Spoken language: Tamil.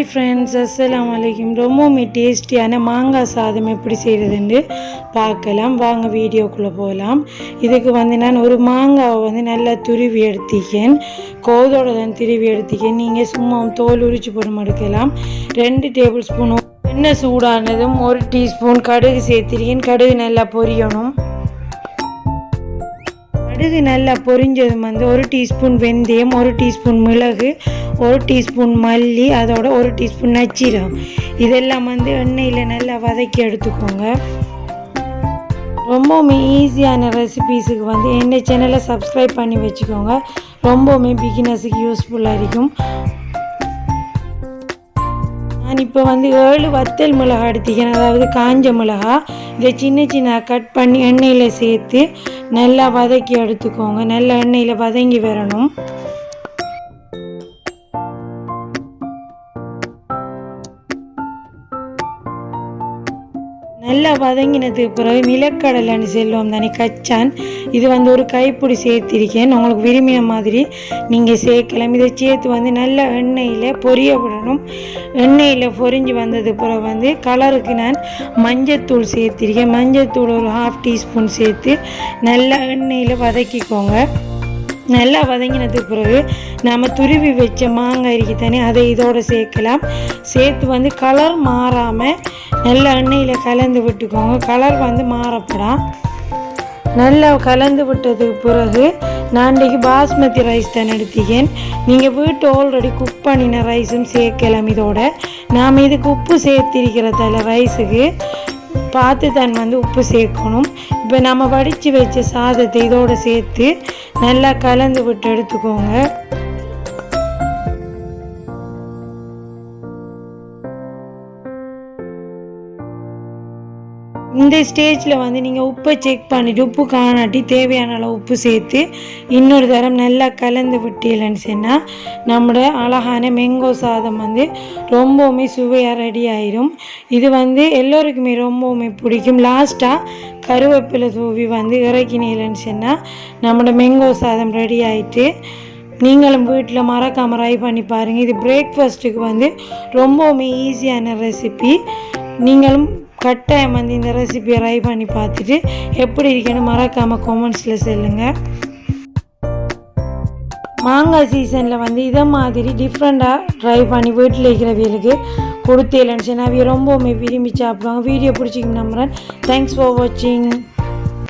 ஹாய் ஃப்ரெண்ட்ஸ் அஸ்லாம் வலைக்கும் ரொம்பவுமே டேஸ்டியான மாங்காய் சாதம் எப்படி செய்கிறதுன்னு பார்க்கலாம். வாங்க வீடியோக்குள்ளே போகலாம் இதுக்கு வந்து நான் ஒரு மாங்காவை வந்து நல்லா துருவி எடுத்திக்கேன். கோதோட தான் திருவி எடுத்திக்கேன். நீங்கள் சும்மா தோல் உரிச்சு போட எடுக்கலாம் ரெண்டு டேபிள் ஸ்பூன் எண்ணெய் சூடானதும் ஒரு டீஸ்பூன் கடுகு சேர்த்திருக்கேன். கடுகு நல்லா பொரியணும். கடுகு நல்லா பொரிஞ்சதும் வந்து ஒரு டீஸ்பூன் வெந்தயம் ஒரு டீஸ்பூன் மிளகு ஒரு டீஸ்பூன் மல்லி அதோட ஒரு டீஸ்பூன் நச்சீரகம் இதெல்லாம் வந்து எண்ணெயில் நல்லா வதக்கி எடுத்துக்கோங்க. ரொம்பவுமே ஈஸியான ரெசிபீஸுக்கு வந்து என்ன சேனலை சப்ஸ்கிரைப் பண்ணி வச்சுக்கோங்க. ரொம்பவுமே பிகினர்ஸுக்கு யூஸ்ஃபுல்லாக இருக்கும். நான் இப்போ வந்து ஏழு வத்தல் மிளகா எடுத்துக்கிறேன். அதாவது காஞ்ச மிளகா. இதை சின்ன சின்ன கட் பண்ணி எண்ணெயில் சேர்த்து நல்லா வதக்கி எடுத்துக்கோங்க. நல்லா எண்ணெயில் வதங்கி வரணும். நல்லா வதங்கினதுக்கு பிறகு நிலக்கடலைன்னு செல்வோம் தானே கச்சான். இது வந்து ஒரு கைப்பிடி சேர்த்திருக்கேன். உங்களுக்கு விரும்பின மாதிரி நீங்கள் சேர்க்கலாம். இதை சேர்த்து வந்து நல்ல எண்ணெயில் பொரிய விடணும். எண்ணெயில் பொரிஞ்சு வந்தது பிறகு வந்து கலருக்கு நான் மஞ்சத்தூள் சேர்த்திருக்கேன். மஞ்சத்தூள் ஒரு ஹாஃப் டீஸ்பூன் சேர்த்து நல்லா எண்ணெயில் வதக்கிக்கோங்க. நல்லா வதங்கினதுக்கு பிறகு நம்ம துருவி வச்ச மாங்காய் இருக்கு தானே அதை இதோடு சேர்க்கலாம். சேர்த்து வந்து கலர் மாறாமல் நல்லா எண்ணெயில் கலந்து விட்டுக்கோங்க. கலர் வந்து மாறப்படாம் நல்லா கலந்து விட்டதுக்கு பிறகு நான் இன்றைக்கு பாஸ்மதி ரைஸ் தான் எடுத்திக்கேன். நீங்கள் வீட்டு ஆல்ரெடி குக் பண்ணின ரைஸும் சேர்க்கலாம் இதோட. நாம் இதுக்கு உப்பு சேர்த்திருக்கிறதால ரைஸுக்கு பார்த்து தான் வந்து உப்பு சேர்க்கணும். இப்போ நம்ம வடித்து வச்ச சாதத்தை இதோடு சேர்த்து நல்லா கலந்து விட்டு எடுத்துக்கோங்க. இந்த ஸ்டேஜில் வந்து நீங்கள் உப்பை செக் பண்ணிவிட்டு உப்பு காணாட்டி தேவையான அளவு உப்பு சேர்த்து இன்னொரு தரம் நல்லா கலந்து விட்டீங்கன்னு சொன்னால் நம்மளோட அழகான மேங்கோ சாதம் வந்து ரொம்பவுமே சுவையாக ரெடி ஆயிரும். இது வந்து எல்லோருக்குமே ரொம்பவுமே பிடிக்கும். லாஸ்ட்டாக கருவேப்பிலை தூவி வந்து இறக்கினீங்கன்னு சொன்னால் நம்மளோட மேங்கோ சாதம் ரெடி ஆயிட்டு நீங்களும் வீட்டில் மறக்காமல் ட்ரை பண்ணி பாருங்கள் இது பிரேக்ஃபாஸ்ட்டுக்கு வந்து ரொம்பவுமே ஈஸியான ரெசிபி நீங்களும் கட்டாயம் வந்து இந்த ரெசிபியை ட்ரை பண்ணி பார்த்துட்டு எப்படி இருக்குன்னு மறக்காமல் கமெண்ட்ஸில் சொல்லுங்கள் மாங்காய் சீசனில் வந்து இதை மாதிரி டிஃப்ரெண்ட்டாக ட்ரை பண்ணி வீட்டில் இருக்கிறவங்களுக்கு இல்லைன்னு சொன்னால் அவைய ரொம்பவுமே விரும்பி சாப்பிடுவாங்க. வீடியோ பிடிச்சிங்க நம்புகிறேன் தேங்க்ஸ் ஃபார் வாட்சிங்